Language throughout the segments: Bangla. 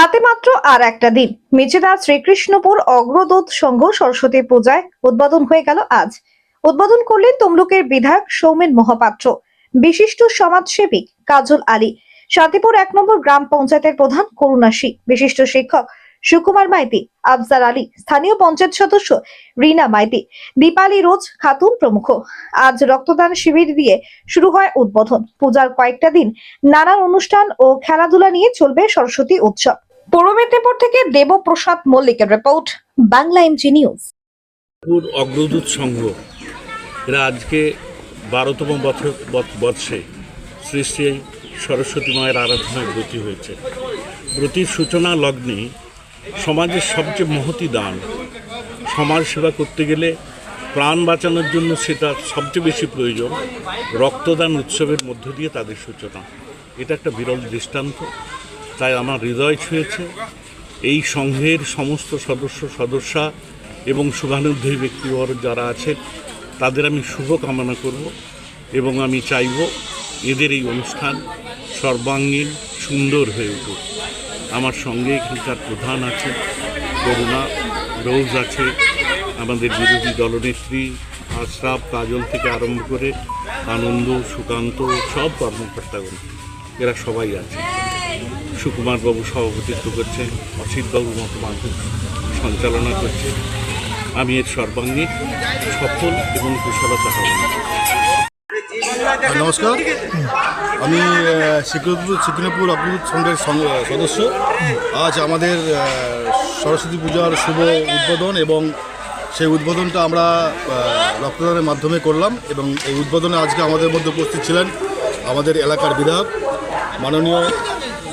হাতে মাত্র আর একটা দিন। মেচেদা শ্রীকৃষ্ণপুর অগ্রদূত সংঘ সরস্বতী পূজায় উদ্বোধন হয়ে গেল আজ। উদ্বোধন করলেন তমলুকের বিধায়ক সৌমেন মহাপাত্র, বিশিষ্ট সমাজসেবী কাজল আলী, শান্তিপুর এক নম্বর গ্রাম পঞ্চায়েতের প্রধান করুণাসী বিশিষ্ট শিক্ষক সুকুমার মাইতি আফজার আলী, স্থানীয় পঞ্চায়েত সদস্য রিনা মাইতি, দীপালি রোজ খাতুন প্রমুখ। আজ রক্তদান শিবির দিয়ে শুরু হয় উদ্বোধন। পূজার কয়েকটা দিন নানান অনুষ্ঠান ও খেলাধুলা নিয়ে চলবে সরস্বতী উৎসব। পূর্ব মেদিনীপুর থেকে দেবপ্রসাদ মল্লিকের report Bangla MG news Agradoot Sangha, এরা আজকে বারোতম বছর বর্ষে শ্রী শ্রী সরস্বতী মায়ের আরাধনায় ব্রতী হয়েছে। ব্রতির সূচনা, লগ্নে সমাজের সবচেয়ে মহতি দান। সমাজ সেবা করতে গেলে প্রাণ বাঁচানোর জন্য সেটা সবচেয়ে বেশি প্রয়োজন। রক্তদান উৎসবের মধ্য দিয়ে তাদের সূচনা। এটা একটা বিরল দৃষ্টান্ত। তাই আমার হৃদয় ছুঁয়েছে। এই সংঘের সমস্ত সদস্য, সদস্যা এবং শুভানুধ্যায়ী ব্যক্তিবর্গ যারা আছেন তাদের আমি শুভ কামনা করব এবং আমি চাইব এদের এই অনুষ্ঠান সর্বাঙ্গীন, সুন্দর হয়ে উঠুক। আমার সঙ্গে এখানকার প্রধান আছে, করুণা রোজ আছে, আমাদের বিরোধী দলনেত্রী আশরাফ কাজল থেকে আরম্ভ করে আনন্দ, সুকান্ত, সব কর্মকর্তাগণ, এরা সবাই আছে। সুকুমারবাবু সভাপতিত্ব করছেন অসিতবাবু মতো মাধব সঞ্চালনা করছেন। আমি এর সর্বাঙ্গীন সফল এবং কুশলতা। হ্যাঁ, নমস্কার। আমি আহ, শ্রীকৃষ্ণপুর শ্রীকৃষ্ণপুর অগ্রদূত সংঘের সদস্য। আজ আমাদের সরস্বতী পূজার শুভ উদ্বোধন এবং সেই উদ্বোধনটা আমরা রক্তদানের মাধ্যমে করলাম এবং এই উদ্বোধনে আজকে আমাদের মধ্যে উপস্থিত ছিলেন আমাদের এলাকার বিধায়ক মাননীয়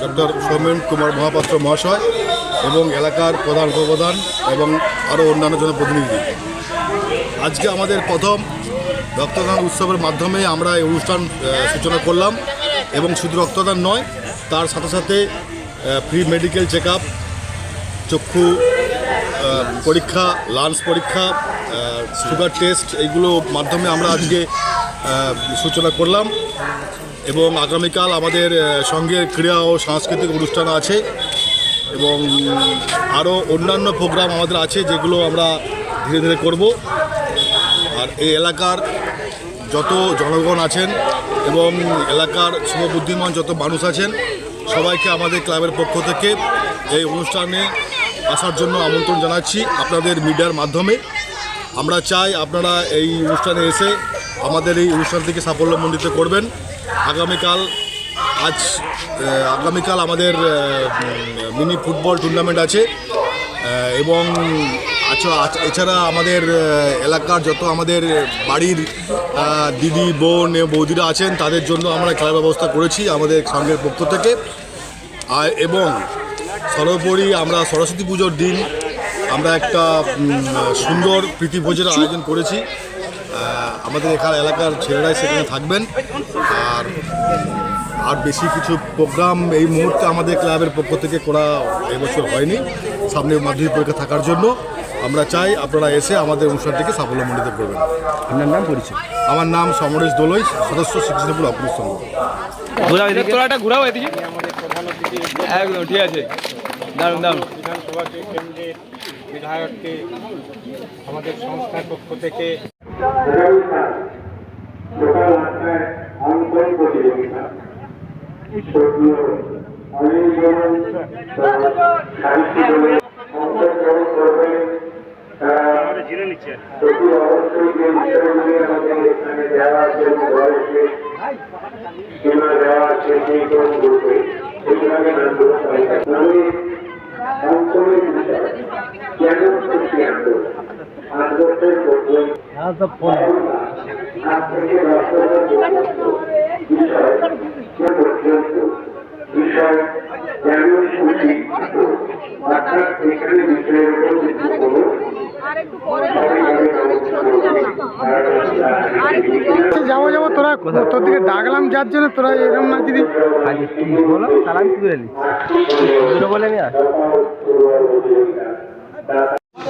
ডক্টর সৌমেন কুমার মহাপাত্র মহাশয় এবং এলাকার প্রধান উপপ্রধান এবং আরও অন্যান্য জনপ্রতিনিধি। আজকে আমাদের প্রথম রক্তদান উৎসবের মাধ্যমে আমরা এই অনুষ্ঠান সূচনা করলাম এবং শুধু রক্তদান নয়, তার সাথে সাথে ফ্রি মেডিকেল চেক চক্ষু পরীক্ষা লাঞ্চ পরীক্ষা সুগার টেস্ট এইগুলো মাধ্যমে আমরা আজকে সূচনা করলাম। এবং আগামীকাল আমাদের সঙ্গে ক্রীড়া ও সাংস্কৃতিক অনুষ্ঠান আছে এবং আরও অন্যান্য প্রোগ্রাম আমাদের আছে যেগুলো আমরা ধীরে ধীরে করব। আর এই এলাকার যত জনগণ আছেন এবং এলাকার শুভবুদ্ধিমান যত মানুষ আছেন, সবাইকে আমাদের ক্লাবের পক্ষ থেকে এই অনুষ্ঠানে আসার জন্য আমন্ত্রণ জানাচ্ছি আপনাদের মিডিয়ার মাধ্যমে। আমরা চাই আপনারা এই অনুষ্ঠানে এসে আমাদের এই অনুষ্ঠানটিকে সাফল্যমণ্ডিত করবেন। আগামীকাল আজ আগামীকাল আমাদের মিনি ফুটবল টুর্নামেন্ট আছে। এবং আচ্ছা আচ্ছা, এছাড়া আমাদের এলাকার যত আমাদের বাড়ির দিদি বোন বৌদিরা আছেন তাদের জন্য আমরা খেলার ব্যবস্থা করেছি আমাদের সংঘের পক্ষ থেকে। আর এবং সর্বোপরি আমরা সরস্বতী পুজোর দিন আমরা একটা সুন্দর প্রীতি ভোজের আয়োজন করেছি। আমাদের এখানে এলাকার ছেলেরাই সেখানে থাকবেন। আর আর বেশি কিছু প্রোগ্রাম এই মুহূর্তে আমাদের ক্লাবের পক্ষ থেকে করা এবছর হয়নি। সামনে মাধ্যমিক পরীক্ষা থাকার জন্য আমরা চাই আপনারা এসে আমাদের অনুষ্ঠানটিকে সাফল্যমণ্ডিত করবেন। আপনার নাম পরিচয়? আমার নাম সমরেশ দোলই সদস্য শ্রীকৃষ্ণপুর অগ্রসর সংঘ ঘোরাও এদিকে। তোলাটা ঘোরাও এদিকে। একদম ঠিক আছে। কেন্দ্রের বিধায়ককে আমাদের সংস্থার পক্ষ থেকে রবিবার সকাল আটটায় অঙ্কন প্রতিযোগিতা সক্রিয় অনেকজন সাহিত্য দলে অংশগ্রহণ করবেন তারা প্রতি অবশ্যই যে বিষয়গুলি আমাদের এখানে কোন সিদ্ধান্ত আট ভিত্তি করে যাব যাব তোরা তোর দিকে ডাকলাম যার জন্য তোরা এরকম না দিদি? আজ একটু বলো? তাহলে আমি নি বলে নি আর।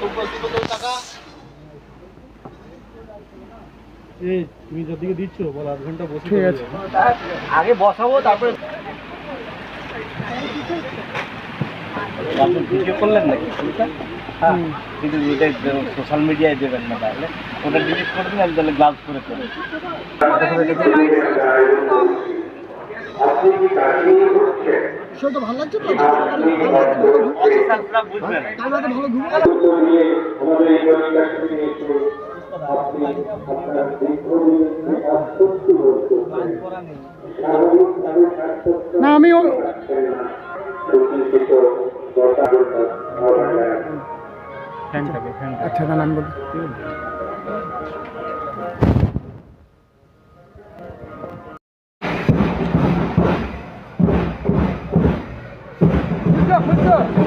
পর পর পর পর ঠিক আছে। আগে বসাবো তারপরে আপনি ভিডিও করলেন নাকি? হ্যাঁ কিন্তু এটা সোশ্যাল মিডিয়ায় দেবেন না তাহলে। ওটা ডিলিট করে দিন আমি তাহলে গ্লাভস করে নিয়ে আমাদের এই পরিকাঠামো নিয়ে একটু আপনি আপনার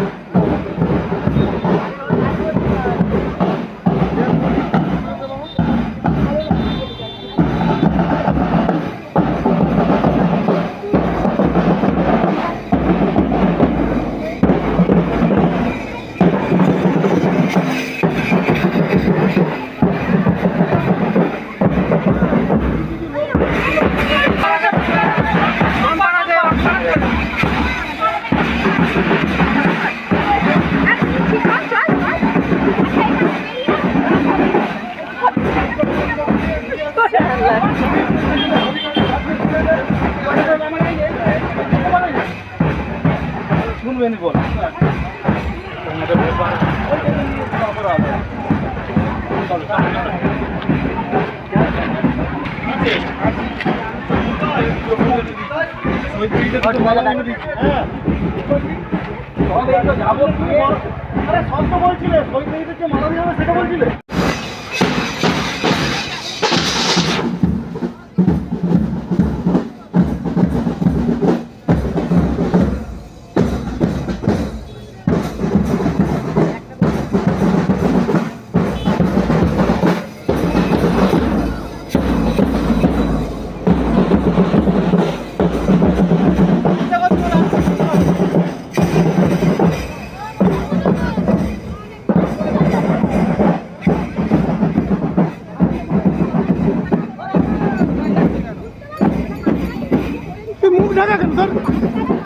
দীর্ঘদিন কাজ করতে বলতে স্বাভাবিকভাবে স্বাস্থ্য না আমি ও- রাখছেন না প্রতিষ্ঠিত দশা আচ্ছা দাঁড়ান আমি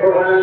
প্রধান